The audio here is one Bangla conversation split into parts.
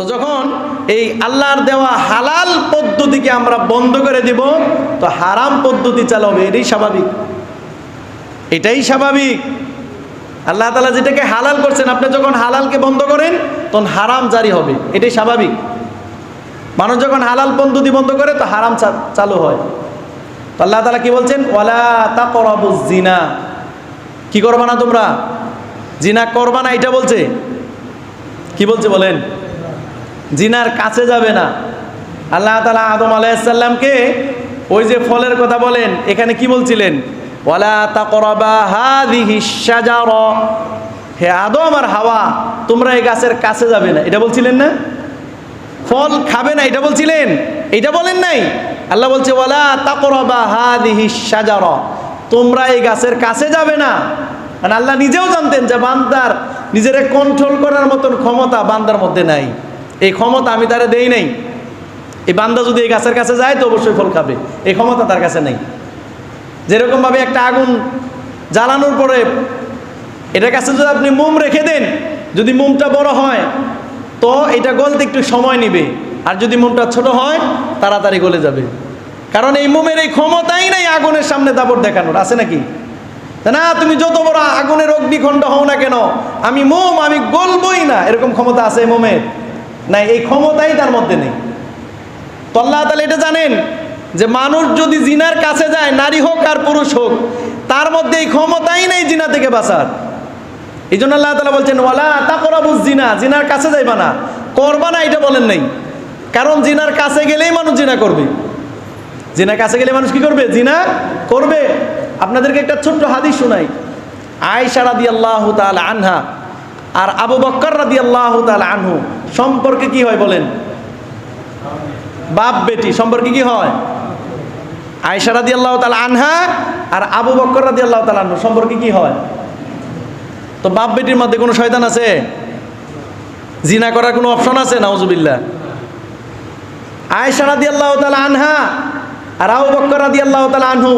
তো যখন এই আল্লাহর দেওয়া হালাল পদ্ধতিকে আমরা বন্ধ করে দিব, তো হারাম পদ্ধতি চালাবে এটাই স্বাভাবিক। এটাই স্বাভাবিক। আল্লাহ তালা যেটাকে হালাল করছেন, আপনি যখন হালালকে বন্ধ করেন, তখন হারাম জারি হবে। এটাই স্বাভাবিক। মানুষ যখন হালাল পদ্ধতি বন্ধ করে, তো হারাম চালু হয়। তো আল্লাহ তালা কি বলছেন? ওয়ালা তা করাবো জিনা কি করবা না তোমরা? জিনা করবা না, এটা বলছে। কি বলছে বলেন? জিনার কাছে যাবে না। আল্লাহ তালা আদম আলাইসাল্লামকে ওই যে ফলের কথা বলেন, এখানে কি বলছিলেন? ওয়ালা তাকরাবা হাদিহি শাজার। হে আদম আর হাওয়া, তোমরা এই গাছের কাছে যাবে না। এটা বলছিলেন না? ফল খাবে না, এটা বলছিলেন? এটা বলেন নাই। আল্লাহ বলছে, ওয়ালা তাকরাবা হাদিহি শাজার। তোমরা এই গাছের কাছে যাবে না। আর আল্লাহ নিজেও জানতেন যে বান্দার নিজের কন্ট্রোল করার মতন ক্ষমতা বান্দার মধ্যে নাই। এই ক্ষমতা আমি তারে দেই নাই। এই বান্দা যদি এই গাছের কাছে যায়, তো অবশ্যই ফল খাবে। এই ক্ষমতা তার কাছে নেই। যেরকমভাবে একটা আগুন জ্বালানোর পরে এটার কাছে যদি আপনি মোম রেখে দেন, যদি মোমটা বড় হয়, তো এটা গলতে একটু সময় নেবে। আর যদি মোমটা ছোট হয়, তাড়াতাড়ি গলে যাবে। কারণ এই মোমের এই ক্ষমতাই নাই আগুনের সামনে দাবর দেখানোর। আছে নাকি? না, তুমি যত বড় আগুনের অগ্নিখণ্ড হও না কেন, আমি মোম আমি গলবই না। এরকম ক্ষমতা আছে মোমের। না এই ক্ষমতাই তার মধ্যে নেই। তো আল্লাহ তাহলে এটা জানেন যে মানুষ যদি জিনার কাছে যায়, নারী হোক আর পুরুষ হোক, তার মধ্যে এই ক্ষমতাই নেই জিনা থেকে বাঁচার। এই জন্য আল্লাহ তালা বলছেন, ওয়ালা তা করাবুজ জিনা জিনার কাছে যাইবা না। করবা না, এটা বলেন নাই। কারণ জিনার কাছে গেলেই মানুষ জিনা করবে। জিনার কাছে গেলে মানুষ কি করবে? জিনা করবে। আপনাদেরকে একটা ছোট্ট হাদিস শোনাই। আয়সা রাদি আল্লাহ তাল আনহা আর আবু বক্কর রাদি আল্লাহ আনহু, সম্পর্কে কি হয় বলেন? বাপ বেটি, সম্পর্কে কি হয়? আয়সা রাদি আল্লাহ আনহা আর আবু বক্কর রাদি আল্লাহ আনহু, সম্পর্কে কি হয়? তো বাপ বেটির মধ্যে কোনো শয়তান আছে? জিনা করার কোনো অপশন আছে? নাউজুবিল্লাহ। আয়সা রাদি আল্লাহ আনহা আর আবু বক্কর রাদি আল্লাহ আনহু,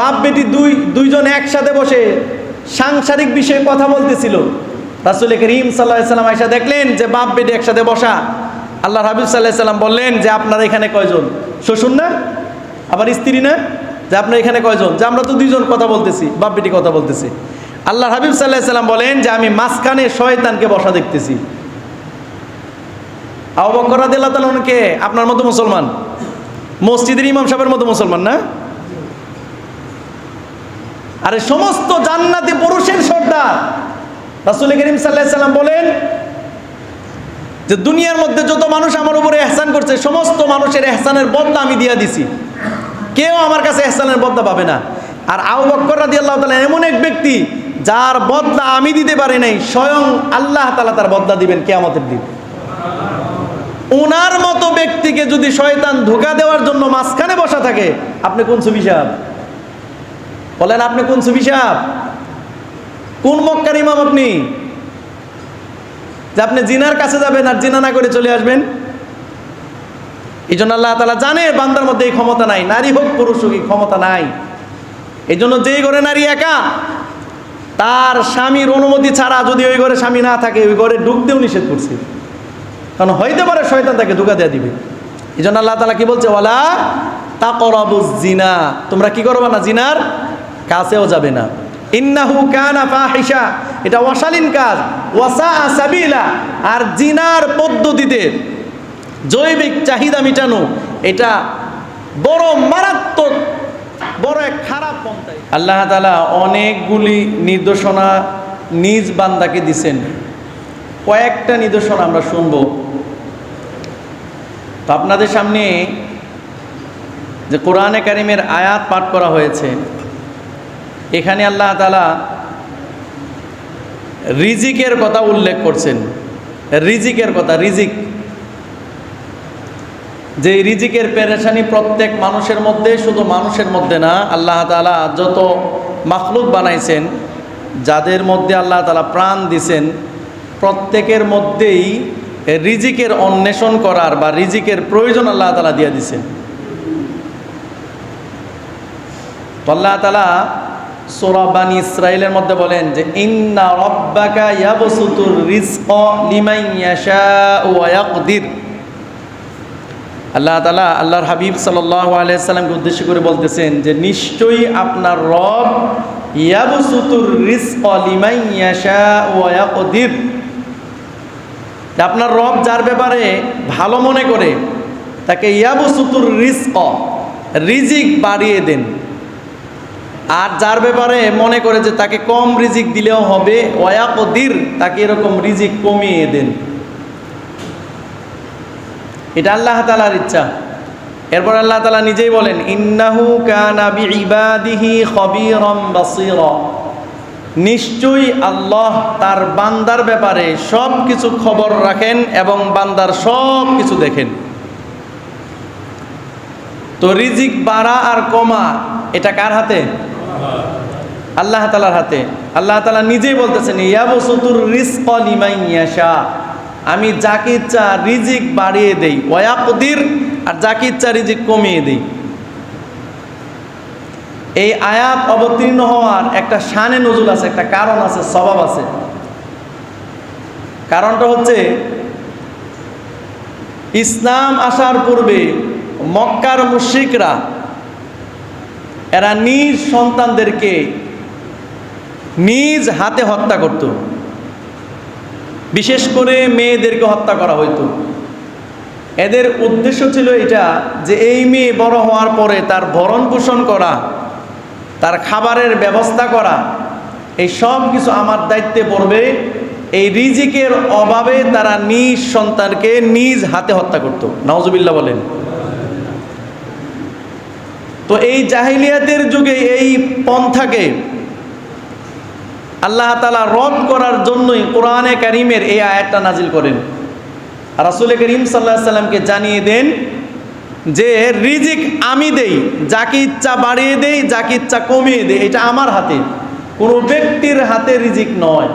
বাপ বেটি দুই, দুইজন একসাথে বসে সাংসারিক বিষয়ে কথা বলতেছিল। রাসুল করিম সাল্লাহ সাল্লাম আয়সা দেখলেন যে বাপ বেটি একসাথে বসা। আল্লাহ হাবিব সাল্লাহ সাল্লাম বললেন যে আপনারা এখানে কয়জন? শ্বশুর না? আবার স্ত্রী না? যে আপনার এখানে কয়জন? যে আমরা তো দুইজন কথা বলতেছি, বাপ বেটি কথা বলতেছি। আল্লাহ হাবিব সাল্লাহ সাল্লাম বলেন যে আমি মাঝখানে শয়তানকে বসা দেখতেছি। আবু বকর রাদিয়াল্লাহু তাআলা আপনার মতো মুসলমান? মসজিদের ইমাম সাহেবের মতো মুসলমান না? আরে সমস্ত জান্নাতি পুরুষের সর্দার। রাসূল করিম সাল্লাম বলেন যে দুনিয়ার মধ্যে যত মানুষ আমার উপরে এহসান করছে, সমস্ত মানুষের এহসানের বদলা আমি দিয়া দিছি। কেউ আমার কাছে এহসানের বদলা পাবে না। আর আবু বকর রাদিয়াল্লাহু তাআলা এমন এক ব্যক্তি যার বদলা আমি দিতে পারি নাই, স্বয়ং আল্লাহ তালা তার বদলা দিবেন কিয়ামতের দিন। ওনার মতো ব্যক্তিকে যদি শয়তান ধোকা দেওয়ার জন্য মাঝখানে বসা থাকে, আপনি কোন সুবি সাহেব বলেন, আপনি কোন সুবি সাহেব কোন মক্কার ইমাম আপনি? যে আপনি জিনার কাছে যাবেন আর জিনা না করে চলে আসবেন? এই জন্য আল্লাহ তালা জানে বান্দার মধ্যে এই ক্ষমতা নাই। নারী হোক, পুরুষ হোক, এই ক্ষমতা নাই। এই জন্য যেই ঘরে নারী একা, তার স্বামীর অনুমতি ছাড়া যদি ওই ঘরে স্বামী না থাকে, ওই ঘরে ঢুকতেও নিষেধ করছে। কারণ হইতে পারে শয়তান তাকে ধোকা দেওয়া দিবে। এই জন্য আল্লাহ তালা কি বলছে? ওয়ালা তা করবুজ জিনা। তোমরা কি করবে না? জিনার কাছেও যাবে না। ইন্নাহু কানা ফাহিশা। এটা অশালীন কাজ। ওয়াসা সাবিলা। আর জিনার পদ্ধতিতে জৈবিক চাহিদা মিটানো, এটা বড় মারাত্মক, বড় এক খারাপ পন্থায় আল্লাহ তালা অনেকগুলি নির্দেশনা নিজ বান্দাকে দিছেন। কয়েকটা নিদর্শন আমরা শুনব। তো আপনাদের সামনে যে কোরআনে কারিমের আয়াত পাঠ করা হয়েছে এখানে আল্লাহ তালা রিজিকের কথা উল্লেখ করছেন। রিজিকের কথা, রিজিক। যে রিজিকের পেরেশানি প্রত্যেক মানুষের মধ্যে, শুধু মানুষের মধ্যে না, আল্লাহ তালা যত মাখলুক বানাইছেন, যাদের মধ্যে আল্লাহ তালা প্রাণ দিছেন, প্রত্যেকের মধ্যেই রিজিকের অন্বেষণ করার বা রিজিকের প্রয়োজন আল্লাহ তালা দিয়ে দিছেন। আল্লাহ তালা সূরা বানি ইসরাইলের মধ্যে বলেন যে, ইন্না রাব্বাকা ইয়াবসুতুর রিজকা লিমান ইয়াশাউ ওয়া ইয়াকদির। আল্লাহ তালা আল্লাহর হাবিব সাল্লাল্লাহু আলাইহি সাল্লামকে উদ্দেশ্য করে বলতেছেন যে, নিশ্চয়ই আপনার রব ইয়াবসুতুর রিজকা লিমান ইয়াশাউ ওয়া ইয়াকদির। আপনার রব যার ব্যাপারে ভালো মনে করে, তাকে ইয়াবসুতুর রিজক, রিজিক বাড়িয়ে দেন। আর যার ব্যাপারে মনে করে যে তাকে কম রিজিক দিলেও হবে ওয়াকদির তাকে এরকম রিজিক কমিয়ে দেন। এটা আল্লাহ তালার ইচ্ছা। এরপর আল্লাহ তালা নিজেই বলেন, ইন্নাহু কানা বিইবাদিহি খবীরাম বাসীরা। নিশ্চয়ই আল্লাহ তার বান্দার ব্যাপারে সব কিছু খবর রাখেন এবং বান্দার সব কিছু দেখেন। তো রিজিক বাড়া আর কমা, এটা কার হাতে? আল্লাহ তালার হাতে। আল্লাহ তালা নিজেই বলতেছেন ইয়াবসুতুর রিজক লিমান ইয়াশা। আমি যাকে ইচ্ছা রিজিক বাড়িয়ে দেই, ওয়াকদির, আর যাকে ইচ্ছা রিজিক কমিয়ে দেই। এই আয়াত অবতীর্ণ হওয়ার একটা শানে নজুল আছে, একটা কারণ আছে, স্বভাব আছে। কারণটা হচ্ছে, ইসলাম আসার পূর্বে মক্কার মুশ্রিকরা এরা নিজ সন্তানদেরকে নিজ হাতে হত্যা করত। বিশেষ করে মেয়েদেরকে হত্যা করা হইতো। এদের উদ্দেশ্য ছিল এটা যে এই মেয়ে বড় হওয়ার পরে তার ভরণ পোষণ করা, তার খাবারের ব্যবস্থা করা, এই সব কিছু আমার দায়িত্বে পড়বে। এই রিজিকের অভাবে তারা নিজ সন্তানকে নিজ হাতে হত্যা করত। নওজবিল্লা বলেন। তো এই জাহিলিয়াতের যুগে এই পন্থাকে আল্লাহ তালা রদ করার জন্যই কোরআনে কারিমের এই আয়াতটা নাজিল করেন। রাসুল করিম সাল্লাহ সাল্লামকে জানিয়ে দেন যে, রিজিক আমি দেই, যাকে ইচ্ছা বাড়িয়ে দেই, যাকে ইচ্ছা কমিয়ে দেই, এটা আমার হাতে। কোনো ব্যক্তির হাতে রিজিক নয়।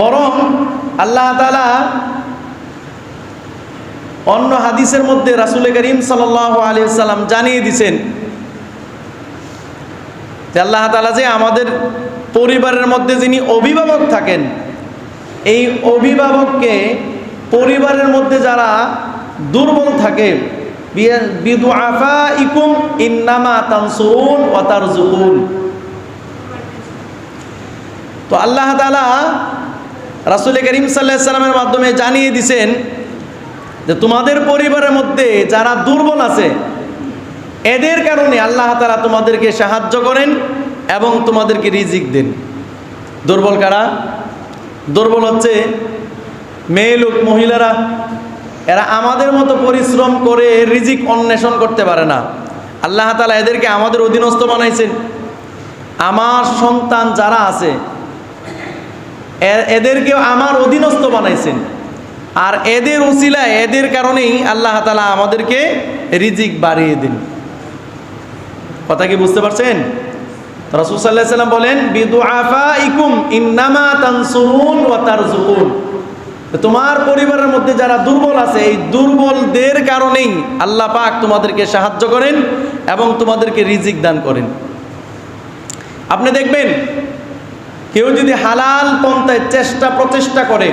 বরং আল্লাহ তালা অন্য হাদিসের মধ্যে রাসুল করিম সাল আলী সাল্লাম জানিয়ে দিছেন আল্লাহ তালা যে আমাদের পরিবারের মধ্যে যিনি অভিভাবক থাকেন, এই অভিভাবককে পরিবারের মধ্যে যারা দুর্বল থাকে ইকুম ইন্নামা তো আল্লাহ রাসুল করিম সাল্লাহ সাল্লামের মাধ্যমে জানিয়ে দিছেন যে তোমাদের পরিবারের মধ্যে যারা দুর্বল আছে, এদের কারণে আল্লাহ তালা তোমাদেরকে সাহায্য করেন এবং তোমাদেরকে রিজিক দেন। দুর্বল কারা? দুর্বল হচ্ছে মেয়ে লোক, মহিলারা, এরা আমাদের মতো পরিশ্রম করে রিজিক অন্বেষণ করতে পারে না। আল্লাহ তালা এদেরকে আমাদের অধীনস্থ বানাইছেন। আমার সন্তান যারা আছে এদেরকেও আমার অধীনস্থ বানাইছেন। আর এদের উসিলায়, এদের কারণেই আল্লাহ তালা আমাদেরকে রিজিক বাড়িয়ে দিন। কথা কি বুঝতে পারছেন? রসুল বলেন বিদু আফা ইকুম ইন্নামা তানসুরুন ও তারজুকুন। তোমার পরিবারের মধ্যে যারা দুর্বল আছে, এই দুর্বলদের কারণেই আল্লাহ পাক তোমাদেরকে সাহায্য করেন এবং তোমাদেরকে রিজিক দান করেন। আপনি দেখবেন, কেউ যদি হালাল পন্থায় চেষ্টা প্রচেষ্টা করে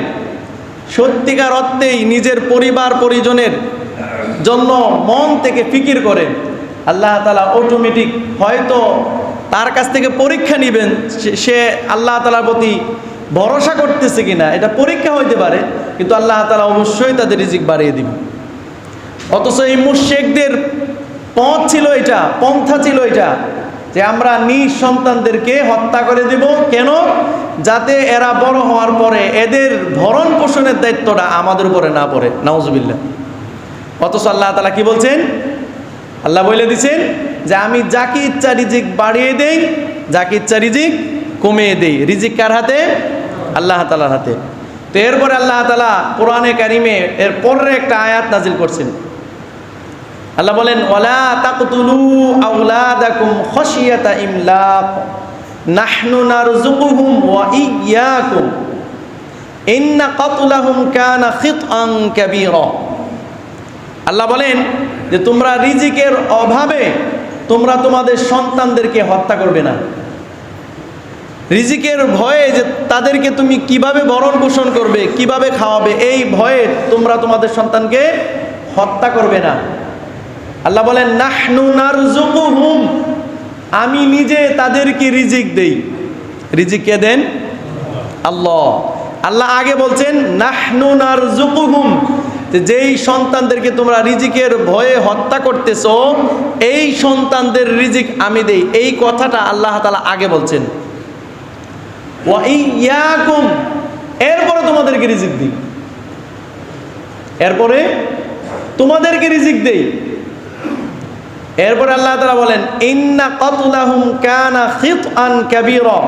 সত্যিকার অর্থেই নিজের পরিবার পরিজনের জন্য মন থেকে ফিকির করেন। আল্লাহ তালা অটোমেটিক হয়তো তার কাছ থেকে পরীক্ষা নেবেন সে আল্লাহ তালার প্রতি ভরসা করতেছে কিনা, এটা পরীক্ষা হইতে পারে, কিন্তু আল্লাহ তালা অবশ্যই তাদের রিজিক বাড়িয়ে দিবে অথচ এই মুশেকদের পথ ছিল এটা, পন্থা ছিল এটা। যে আমরা নিজ সন্তানদেরকে হত্যা করে দিব। কেন? যাতে এরা বড় হওয়ার পরে এদের ভরণ পোষণের দায়িত্বটা আমাদের উপরে না পড়ে। নাউজবিল্লা অথচ আল্লাহ তালা কি বলছেন? আল্লাহ বলে দিচ্ছেন যে আমি যাকে ইচ্ছা রিজিক বাড়িয়ে দেই, যাকে ইচ্ছা রিজিক কমিয়ে দেই। রিজিক কার হাতে? আল্লাহ তালার হাতে। তো এরপরে আল্লাহ তালা কোরআনে কারিমে এর পরে একটা আয়াত নাজিল করছেন। আল্লাহ বলেন ওলা তাকতুলু আউলাদাকুম খশিয়াতা ইমলাক। নাহনু নারযুকুহুম ওয়া ইয়্যাকুম ইন্না কাতলাহুম কানা খিতআন কাবীরা। আল্লাহ বলেন যে, তোমরা রিজিকের অভাবে তোমরা তোমাদের সন্তানদেরকে হত্যা করবে না। রিজিকের ভয়ে যে তাদেরকে তুমি কীভাবে ভরণ পোষণ করবে, কীভাবে খাওয়াবে, এই ভয়ে তোমরা তোমাদের সন্তানকে হত্যা করবে না। আল্লাহ বলেন, নাহনু নারজুকুহুম। আমি নিজে তাদেরকে রিজিক দেই। রিজিক কে দেন? আল্লাহ। আল্লাহ আগে বলছেন, নাহনু নারজুকুহুম। যেই সন্তানদেরকে তোমরা রিজিকের ভয়ে হত্যা করতেছো, এই সন্তানদের রিজিক আমি দেই। এই কথাটা আল্লাহ তাআলা আগে বলছেন। ইয়াকুম। এরপরে তোমাদেরকে রিজিক দিই। এরপরে তোমাদেরকে রিজিক দেই। এরপরে আল্লাহ তাআলা বলেন, ইন্না কতলাহুম কানা খিতআন কাবীরা।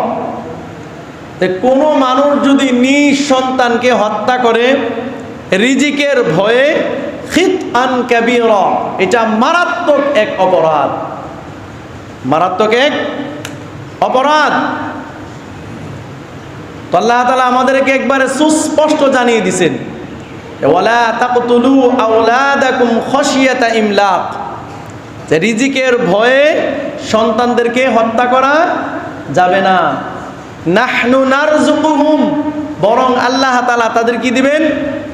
যে কোনো মানুষ যদি নিজ সন্তানকে হত্যা করে, রিজিকের ভয়ে খিত আন কাবীরা, এটা মারাত্মক এক অপরাধ। মারাত্মক এক অপরাধ। তো আল্লাহ তালা আমাদেরকে একবারে সুস্পষ্ট জানিয়ে দিছেন, ওয়ালা তাকতুলু আওলাদাকুম খশিয়াতা ইমলাক। যে রিজিকের ভয়ে সন্তানদেরকে হত্যা করা যাবে না। নাহনু নারজুকুহুম বরং আল্লাহ তাআলা তাদের কি দিবেন?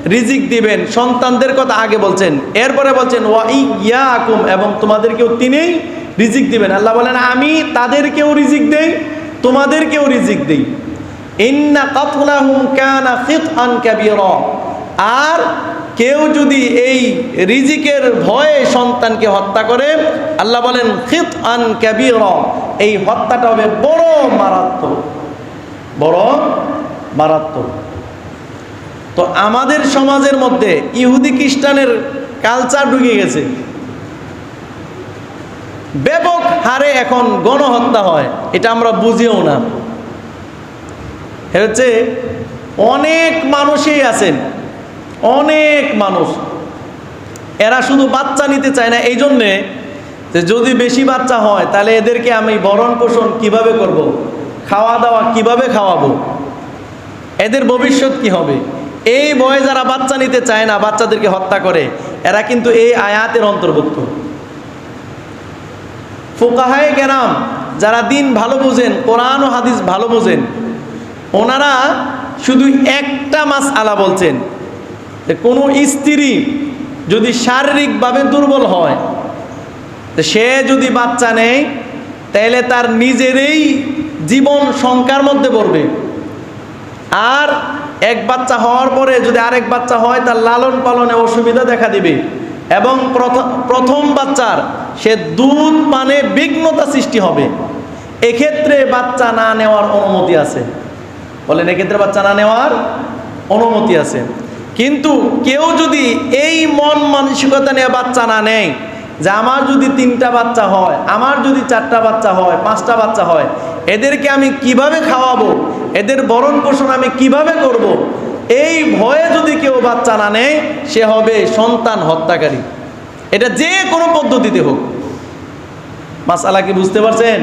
রিজিক দিবেন। সন্তানদের কথা আগে বলছেন। এরপরে বলছেন, ওয়া ইয়াকুম এবং তোমাদেরকেও তিনি রিজিক দিবেন। আল্লাহ বলেন, আমি তাদেরকেও রিজিক দেই, তোমাদেরকেও রিজিক দেই। ইন্না কাতলাহুম কানা খিতআন কাবীরা। আর কেউ যদি এই রিজিকের ভয়ে সন্তানকে হত্যা করে, আল্লাহ বলেন খিত আন কাবীরা এই হত্যাটা হবে বড় মারাত্মক। বড় মারাত্মক। তো আমাদের সমাজের মধ্যে ইহুদি খ্রিস্টানের কালচার ঢুকে গেছে। ব্যাপক হারে এখন গণহত্যা হয়, এটা আমরা বুঝিও না। হচ্ছে অনেক মানুষই আছেন অনেক মানুষ। এরা শুধু বাচ্চা নিতে চায় না, এই জন্যে যে যদি বেশি বাচ্চা হয়, তাহলে এদেরকে আমি ভরণ পোষণ কীভাবে করব। খাওয়া দাওয়া কীভাবে খাওয়াবো? এদের ভবিষ্যৎ কি হবে? এই বয়ে যারা বাচ্চা নিতে চায় না, বাচ্চাদেরকে হত্যা করে, এরা কিন্তু এই আয়াতের অন্তর্ভুক্ত। ফোকাহায় গেরাম যারা দিন ভালো বোঝেন, কোরআন ও হাদিস ভালো বোঝেন, ওনারা শুধু একটা মাস আলা বলছেন কোনো স্ত্রী যদি শারীরিকভাবে দুর্বল হয় সে যদি বাচ্চা নেয় তাহলে তার নিজেরই জীবন শঙ্কার মধ্যে পড়বে। আর এক বাচ্চা হওয়ার পরে যদি আরেক বাচ্চা হয়, তার লালন পালনে অসুবিধা দেখা দিবে। এবং প্রথম প্রথম বাচ্চার সে দুধ পানে বিঘ্নতা সৃষ্টি হবে। এক্ষেত্রে বাচ্চা না নেওয়ার অনুমতি আছে। বলেন, এক্ষেত্রে বাচ্চা না নেওয়ার অনুমতি আছে। কিন্তু কেউ যদি এই মন মানসিকতা নিয়ে বাচ্চা না নেয় যে আমার যদি তিনটা বাচ্চা হয়, আমার যদি চারটা বাচ্চা হয়, পাঁচটা বাচ্চা হয়, এদেরকে আমি কীভাবে খাওয়াবো? এদের বরণ পোষণ আমি কীভাবে করব। এই ভয়ে যদি কেউ বাচ্চা না নেয়, সে হবে সন্তান হত্যাকারী। এটা যে কোনো পদ্ধতিতে হোক। মাসালা কি বুঝতে পারছেন?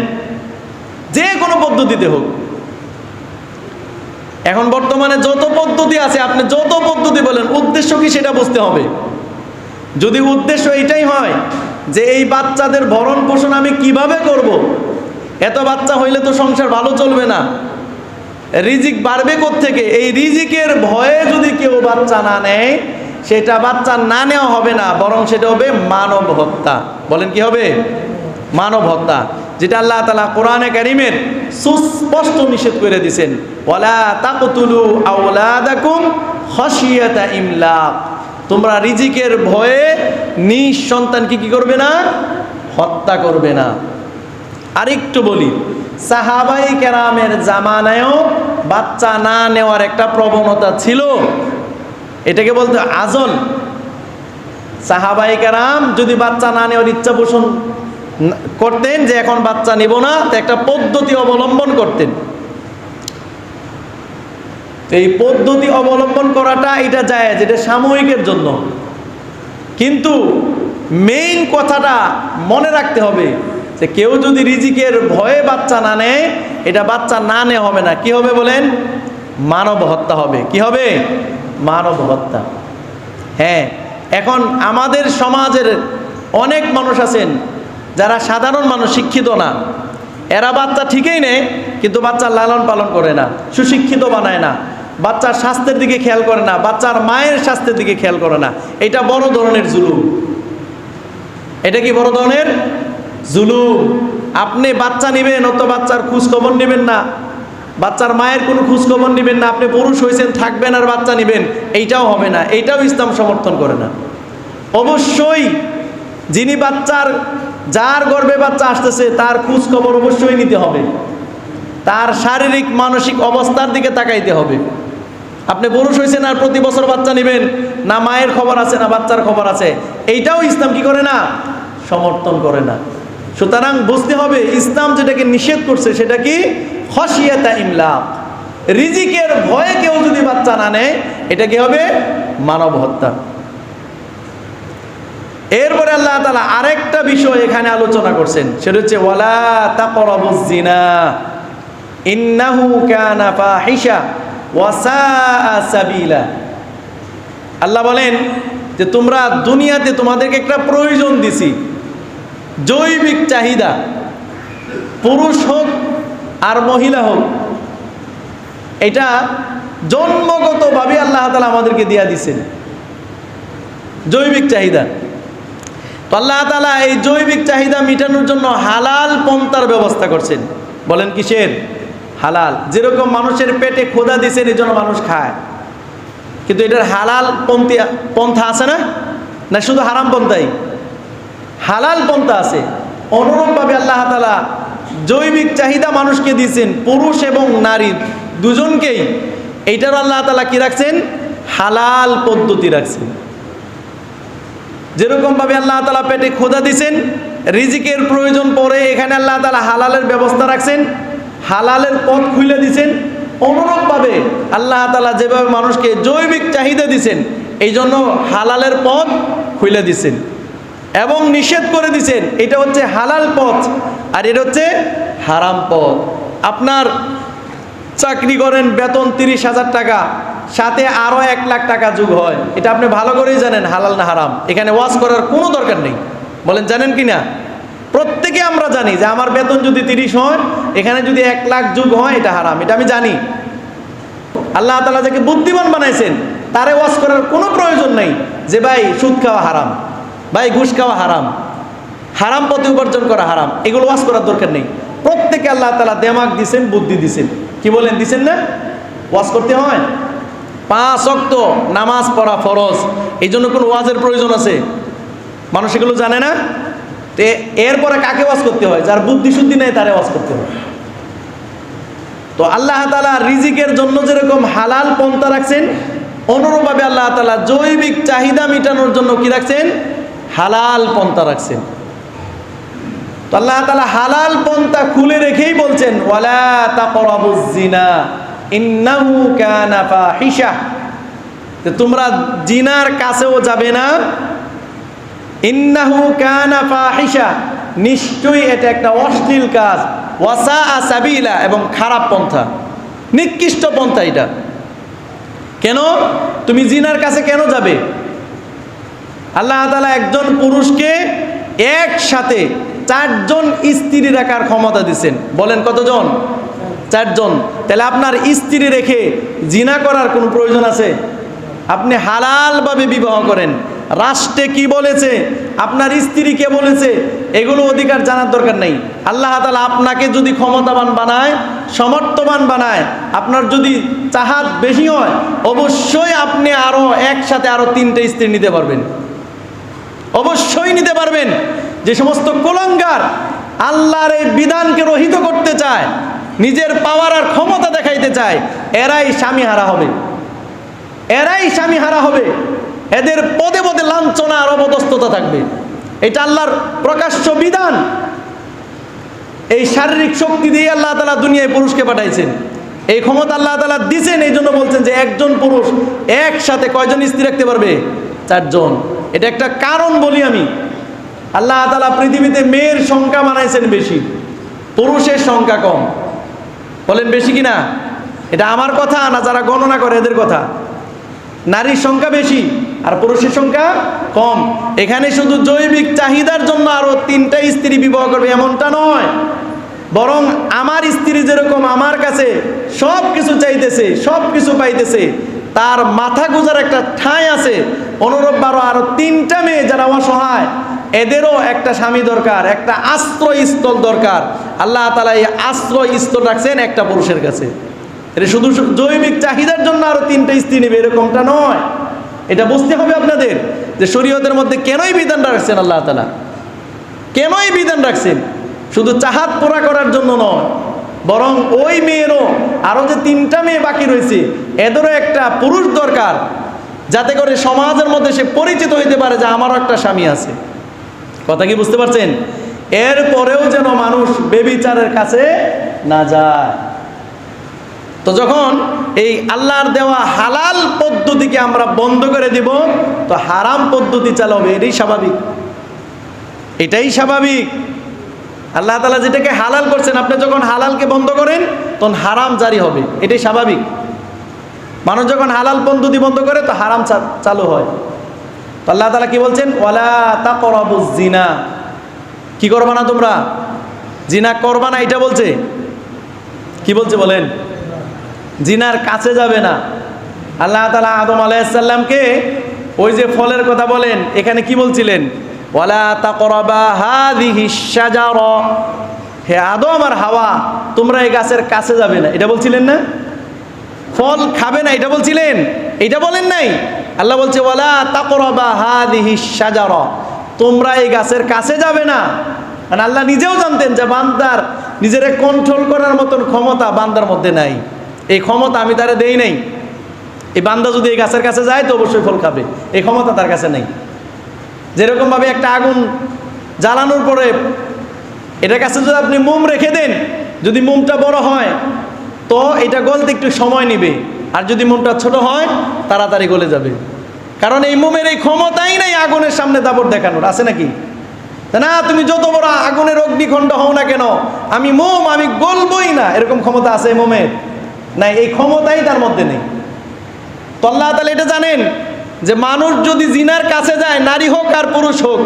যে কোনো পদ্ধতিতে হোক। এখন বর্তমানে যত পদ্ধতি আছে, আপনি যত পদ্ধতি বলেন, উদ্দেশ্য কি সেটা বুঝতে হবে। যদি উদ্দেশ্য এটাই হয় যে এই বাচ্চাদের ভরণ পোষণ আমি কীভাবে করব। এত বাচ্চা হইলে তো সংসার ভালো চলবে না। রিজিক বাড়বে থেকে এই রিজিকের ভয়ে যদি কেউ বাচ্চা না নেয়, সেটা বাচ্চা না নেওয়া হবে না, বরং সেটা হবে মানব হত্যা বলেন কি হবে? মানব হত্যা যেটা আল্লাহ তালা কোরআনে কারিমের সুস্পষ্ট নিষেধ করে দিছেন ওলা তাকতুলু আউলাদাকুম খসিয়াতা ইমলাক। তোমরা রিজিকের ভয়ে নিজ সন্তানকে কি করবে না? হত্যা করবে না। আরেকটু বলি, সাহাবাই কেরামের জামানায়ও বাচ্চা না নেওয়ার একটা প্রবণতা ছিল। এটাকে বলতে আজল। সাহাবাই কেরাম যদি বাচ্চা না নেওয়ার ইচ্ছা পোষণ করতেন যে এখন বাচ্চা নিব না, তো একটা পদ্ধতি অবলম্বন করতেন। এই পদ্ধতি অবলম্বন করাটা এটা যায় যেটা সাময়িকের জন্য। কিন্তু মেইন কথাটা মনে রাখতে হবে যে কেউ যদি রিজিকের ভয়ে বাচ্চা না নেয়, এটা বাচ্চা না নেওয়া হবে না। কি হবে বলেন? মানব হত্যা হবে। কি হবে? মানব হত্যা। হ্যাঁ এখন আমাদের সমাজের অনেক মানুষ আছেন যারা সাধারণ মানুষ, শিক্ষিত না, এরা বাচ্চা ঠিকই নেয়, কিন্তু বাচ্চার লালন পালন করে না, সুশিক্ষিত বানায় না, বাচ্চার স্বাস্থ্যের দিকে খেয়াল করে না, বাচ্চার মায়ের স্বাস্থ্যের দিকে খেয়াল করে না। এটা বড় ধরনের জুলুম। এটা কি বড় ধরনের? জুলুম। আপনি বাচ্চা নেবেন অত বাচ্চার খোঁজ খবর নেবেন না। বাচ্চার মায়ের কোনো খোঁজ খবর নেবেন না। আপনি পুরুষ হয়েছেন, থাকবেন আর বাচ্চা নেবেন। এইটাও হবে না। এইটাও ইসলাম সমর্থন করে না। অবশ্যই যিনি বাচ্চার যার গর্ভে বাচ্চা আসতেছে, তার খোঁজ খবর অবশ্যই নিতে হবে। তার শারীরিক, মানসিক অবস্থার দিকে তাকাইতে হবে। আপনি পুরুষ হয়েছেন আর প্রতি বছর বাচ্চা নেবেন, না মায়ের খবর আছে, না বাচ্চার খবর আছে। এইটাও ইসলাম কি করে না? সমর্থন করে না। সুতরাং বুঝতে হবে, ইসলাম যেটাকে নিষেধ করছে, সেটা কি? হসিয়াতা ইমলাক। রিজিকের ভয়ে কেউ যদি বাচ্চা না নেয়, এটা কি হবে? মানব হত্যা। এরপরে আল্লাহ তালা আরেকটা বিষয় এখানে আলোচনা করছেন। সেটা হচ্ছে, ওয়ালা তাকরাবুজ জিনা, ইন্নাহু কানা ফাহিশা ওয়াসাআ সাবিলা। আল্লাহ বলেন যে, তোমরা দুনিয়াতে তোমাদেরকে একটা প্রয়োজন দিছি। জৈবিক চাহিদা, পুরুষ হোক আর মহিলা হোক, এটা জন্মগতভাবে আল্লাহ তালা আমাদেরকে দিয়া দিছেন। জৈবিক চাহিদা। তো আল্লাহ তালা এই জৈবিক চাহিদা মেটানোর জন্য হালাল পন্থার ব্যবস্থা করছেন। বলেন কিসের? হালাল। যেরকম মানুষের পেটে খোদা দিছেন এই জন্য মানুষ খায়। কিন্তু এটার হালাল পন্থী, পন্থা আছে না? না, শুধু হারাম পন্থাই। হালাল পন্থা আছে। অনুরূপভাবে আল্লাহ তালা জৈবিক চাহিদা মানুষকে দিয়েছেন, পুরুষ এবং নারী দুজনকেই। এইটার আল্লাহ তালা কি রাখছেন? হালাল পদ্ধতি রাখছেন। যেরকমভাবে আল্লাহ তালা পেটে খোদা দিছেন, রিজিকের প্রয়োজন পড়ে এখানে আল্লাহ তালা হালালের ব্যবস্থা রাখছেন, হালালের পথ খুলে দিছেন, অনুরূপভাবে আল্লাহ তালা যেভাবে মানুষকে জৈবিক চাহিদা দিছেন এই জন্য হালালের পথ খুলে দিছেন এবং নিষেধ করে দিছেন, এটা হচ্ছে হালাল পথ আর এটা হচ্ছে হারাম পথ। আপনার চাকরি করেন বেতন তিরিশ হাজার টাকা, সাথে আরও এক লাখ টাকা যোগ হয়। এটা আপনি ভালো করেই জানেন, হালাল না হারাম। এখানে ওয়াজ করার কোনো দরকার নেই। বলেন, জানেন কি না? প্রত্যেকে আমরা জানি যে আমার বেতন যদি তিরিশ হয়, এখানে যদি এক লাখ যুগ হয়, এটা হারাম। এটা আমি জানি। আল্লাহ তালা যাকে বুদ্ধিমান বানাইছেন, তারে ওয়াজ করার কোনো প্রয়োজন নেই যে, ভাই, সুদ খাওয়া হারাম। ভাই, ঘুষ খাওয়া হারাম। হারাম পথে উপার্জন করা হারাম। এগুলো ওয়াজ করার দরকার নেই। প্রত্যেকে আল্লাহ তালা দেমাগ দিছেন, বুদ্ধি দিছেন। কি বলেন, দিছেন না? ওয়াজ করতে হয়? পাঁচ অক্ত নামাজ পড়া ফরজ। এই জন্য কোনো ওয়াজের প্রয়োজন আছে? মানুষ এগুলো জানে না? তো এরপরে কাকে ওয়াজ করতে হয়? যার বুদ্ধি শুদ্ধি নেই, তারে ওয়াজ করতে হয়। তো আল্লাহ তালা রিজিকের জন্য যেরকম হালাল পন্থা রাখছেন, অনুরূপভাবে আল্লাহ তালা জৈবিক চাহিদা মেটানোর জন্য কি রাখছেন? হালাল পন্থা রাখছেন। তো আল্লাহ তালা হালাল পন্থা খুলে রেখেই বলছেন, ওয়ালা তাকরাবুজ জিনা, ইন্নাহু কানা যে তোমরা জিনার কাছেও যাবে না। ইন্নাহু কানা ফাহিশা নিশ্চয়ই এটা একটা অশ্লীল কাজ। ওয়াসা আসাবিলা এবং খারাপ পন্থা। নিকৃষ্ট পন্থা এটা। কেন? তুমি জিনার কাছে কেন যাবে? আল্লাহ তালা একজন পুরুষকে একসাথে চারজন স্ত্রী রাখার ক্ষমতা দিচ্ছেন বলেন কতজন? চারজন। তাহলে আপনার স্ত্রী রেখে জিনা করার কোনো প্রয়োজন আছে? আপনি হালালভাবে বিবাহ করেন। রাষ্ট্রে কি বলেছে? আপনার স্ত্রী কে বলেছে? এগুলো অধিকার জানার দরকার নেই। আল্লাহ তালা আপনাকে যদি ক্ষমতাবান বানায়, সমর্থবান বানায়, আপনার যদি চাহাত বেশি হয়, অবশ্যই আপনি আরও একসাথে আরও তিনটে স্ত্রী নিতে পারবেন। অবশ্যই নিতে পারবেন। যে সমস্ত কোলাঙ্গার আল্লাহর এই বিধানকে রহিত করতে চায়, নিজের পাওয়ার আর ক্ষমতা দেখাইতে চায়, এরাই স্বামী হারা হবে। এরাই স্বামী হারা হবে। এদের পদে পদে লাঞ্ছনা আর অবদস্ততা থাকবে। এটা আল্লাহর প্রকাশ্য বিধান। এই শারীরিক শক্তি দিয়ে আল্লাহ তালা দুনিয়ায় পুরুষকে পাঠাইছেন। এই ক্ষমতা আল্লাহ তালা দিছেন এই জন্য বলছেন যে একজন পুরুষ একসাথে কয়জন স্ত্রী রাখতে পারবে? চারজন। এটা একটা কারণ বলি আমি। আল্লাহ তালা পৃথিবীতে মেয়ের সংখ্যা বানাইছেন বেশি, পুরুষের সংখ্যা কম। বলেন বেশি কি না এটা আমার কথা না যারা গণনা করে এদের কথা। নারীর সংখ্যা বেশি আর পুরুষের সংখ্যা কম। এখানে শুধু জৈবিক চাহিদার জন্য আরও তিনটা স্ত্রী বিবাহ করবে এমনটা নয়। বরং আমার স্ত্রী যেরকম আমার কাছে সব কিছু চাইতেছে সব কিছু পাইতেছে, তার মাথা গুজার একটা ঠাঁই আছে। অনুরূপ বারো আরও তিনটা মেয়ে যারা অসহায় এদেরও একটা স্বামী দরকার, একটা আশ্রয়স্থল দরকার। আল্লাহ তালা এই আশ্রয়স্থল রাখছেন একটা পুরুষের কাছে। এটা শুধু জৈবিক চাহিদার জন্য আরও তিনটা স্ত্রী নেবে, এরকমটা নয়। এটা বুঝতে হবে আপনাদের যে শরীয়তের মধ্যে কেনই বিধান রাখছেন আল্লাহ তালা কেনই বিধান রাখছেন? শুধু চাহাত পোড়া করার জন্য নয়, বরং ওই মেয়েরও আরও যে তিনটা মেয়ে বাকি রয়েছে, এদেরও একটা পুরুষ দরকার, যাতে করে সমাজের মধ্যে সে পরিচিত হইতে পারে যে আমারও একটা স্বামী আছে। কথা কি বুঝতে পারছেন? এরপরেও যেন মানুষ বেবিচারের কাছে না যায়। তো যখন এই আল্লাহর দেওয়া হালাল পদ্ধতিকে আমরা বন্ধ করে দিব, তো হারাম পদ্ধতি চালাবে এটাই স্বাভাবিক। এটাই স্বাভাবিক। আল্লাহ তালা যেটাকে হালাল করছেন, আপনি যখন হালালকে বন্ধ করেন, তখন হারাম জারি হবে। এটাই স্বাভাবিক। মানুষ যখন হালাল পদ্ধতি বন্ধ করে, তো হারাম চালু হয়। তো আল্লাহ তালা কি বলছেন? ওয়ালা তা জিনা কি করবা না তোমরা? জিনা করবা না, এটা বলছে। কি বলছে বলেন? জিনার কাছে যাবে না। আল্লাহ তালা আদম আলাইসাল্লামকে ওই যে ফলের কথা বলেন, এখানে কি বলছিলেন? ওয়ালা তাকরাবা হাদিহি শাজার। হে আদম আর হাওয়া, তোমরা এই গাছের কাছে যাবে না। এটা বলছিলেন না? ফল খাবে না, এটা বলছিলেন? এটা বলেন নাই? আল্লাহ বলছে, ওয়ালা তাকরাবা হাদিহি শাজার। তোমরা এই গাছের কাছে যাবে না। আর আল্লাহ নিজেও জানতেন যে বান্দার নিজের কন্ট্রোল করার মতন ক্ষমতা বান্দার মধ্যে নাই। এই ক্ষমতা আমি তারে দেই নাই। এই বান্দা যদি এই গাছের কাছে যায়, তো অবশ্যই ফল খাবে। এই ক্ষমতা তার কাছে নেই। যেরকমভাবে একটা আগুন জ্বালানোর পরে এটার কাছে যদি আপনি মোম রেখে দেন, যদি মোমটা বড় হয়, তো এটা গলতে একটু সময় নেবে। আর যদি মোমটা ছোট হয়, তাড়াতাড়ি গলে যাবে। কারণ এই মোমের এই ক্ষমতাই নাই আগুনের সামনে দাবর দেখানোর, আছে নাকি? না, তুমি যত বড় আগুনের অগ্নিখণ্ড হও না কেন, আমি মোম, আমি গলবই না, এরকম ক্ষমতা আছে মোমের। না, এই ক্ষমতাই তার মধ্যে নেই। তো আল্লাহ তাহলে এটা জানেন যে মানুষ যদি জিনার কাছে যায়, নারী হোক আর পুরুষ হোক,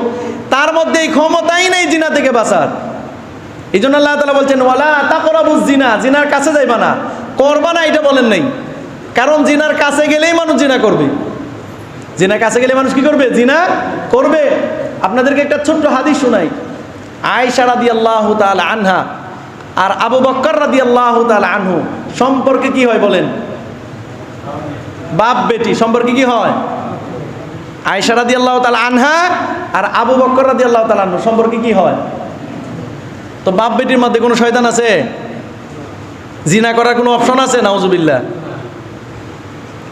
তার মধ্যে এই ক্ষমতাই নেই জিনা থেকে বাঁচার। এই জন্য আল্লাহ তালা বলছেন, ওয়ালা তা করাবুজ জিনা জিনার কাছে যাইবা না। করবা না, এটা বলেন নাই। কারণ জিনার কাছে গেলেই মানুষ জিনা করবে। জিনার কাছে গেলে মানুষ কি করবে? জিনা করবে। আপনাদেরকে একটা ছোট্ট হাদিস শোনাই। আয়সা রাদি আল্লাহ আনহা আর আবু বক্কর রাদি আল্লাহ আনহু, সম্পর্কে কি হয় বলেন? বাপ বেটি, সম্পর্কে কি হয়? আয়সা রাদি আল্লাহ আনহা আর আবু বক্কর রাদি আল্লাহ আনহু, সম্পর্কে কি হয়? তো বাপ বেটির মধ্যে কোনো শয়তান আছে? জিনা করার কোনো অপশন আছে? নাউজুবিল্লাহ।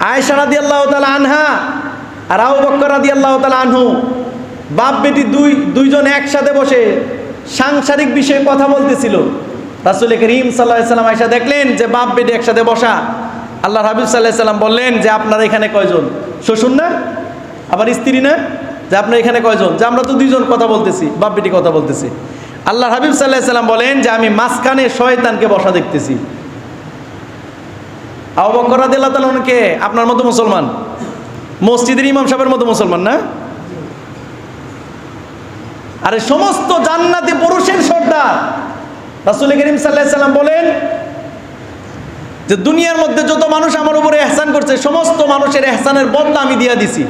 আয়সা রাদি আল্লাহ তালা আনহা আর আবু বক্কর রাদি আল্লাহ তালা আনহু বাপ বেটি দুই, দুইজন একসাথে বসে সাংসারিক বিষয়ে কথা বলতেছিল। রাসুল করিম সাল্লাহ সাল্লাম আয়সা দেখলেন যে বাপ বেটি একসাথে বসা। আল্লাহ হাবিব সাল্লাহ সাল্লাম বললেন যে আপনারা এখানে কয়জন? শ্বশুর না? আবার স্ত্রী না? যে আপনার এখানে কয়জন? যে আমরা তো দুইজন কথা বলতেছি, বাপ বেটি কথা বলতেছি। আল্লাহ হাবিব সাল্লাহ সাল্লাম বলেন যে আমি মাঝখানে শয়তানকে বসা দেখতেছি। আবু বকর রাদিয়াল্লাহু তাআলা আপনার মতো মুসলমান? মসজিদের ইমাম সাহেবের মতো মুসলমান না? আরে সমস্ত জান্নাতি পুরুষের সর্দার। রাসূল করিম সাল্লাম বলেন যে, দুনিয়ার মধ্যে যত মানুষ আমার উপরে এহসান করছে, সমস্ত মানুষের এহসানের বদলা আমি দিয়া দিছি।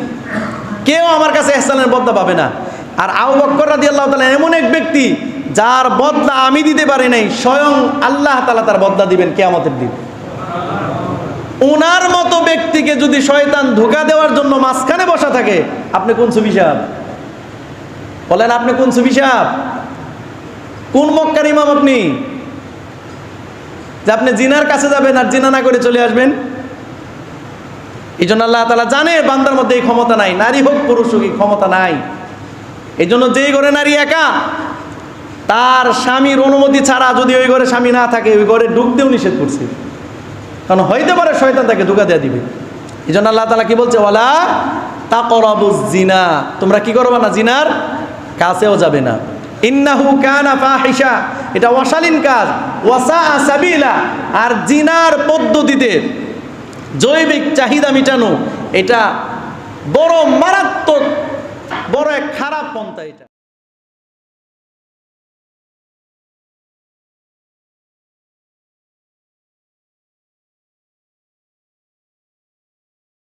কেউ আমার কাছে এহসানের বদলা পাবে না। আর আবু বকর আল্লাহ তাআলা এমন এক ব্যক্তি, যার বদলা আমি দিতে পারি নাই, স্বয়ং আল্লাহ তালা তার বদলা দিবেন কিয়ামতের দিন। ওনার মতো ব্যক্তিকে যদি শয়তান ধোকা দেওয়ার জন্য মাঝখানে বসা থাকে, আপনি কোন সুবি সাহেব? বলেন, আপনি কোন সুবি সাহেব? কোন মক্কার ইমাম আপনি? যে আপনি জিনার কাছে যাবেন আর জিনা না করে চলে আসবেন? এই জন্য আল্লাহ তালা জানে বান্দার মধ্যে এই ক্ষমতা নাই। নারী হোক, পুরুষ হোক, এই ক্ষমতা নাই। এই জন্য যেই ঘরে নারী একা, তার স্বামীর অনুমতি ছাড়া যদি ওই ঘরে স্বামী না থাকে, ওই ঘরে ঢুকতেও নিষেধ করছে। কারণ হইতে পারে শয়তান তাকে ধোকা দেওয়া দিবে। এই জন্য আল্লাহ তালা কি বলছে? ওয়ালা তা করবুজ জিনা তোমরা কি করবা না? জিনার কাছেও যাবে না। ইন্নাহু কানা ফাহিশা। এটা অশালীন কাজ। ওয়াসা সাবিলা। আর জিনার পদ্ধতিতে জৈবিক চাহিদা মিটানো, এটা বড় মারাত্মক, বড় এক খারাপ পন্থা এটা।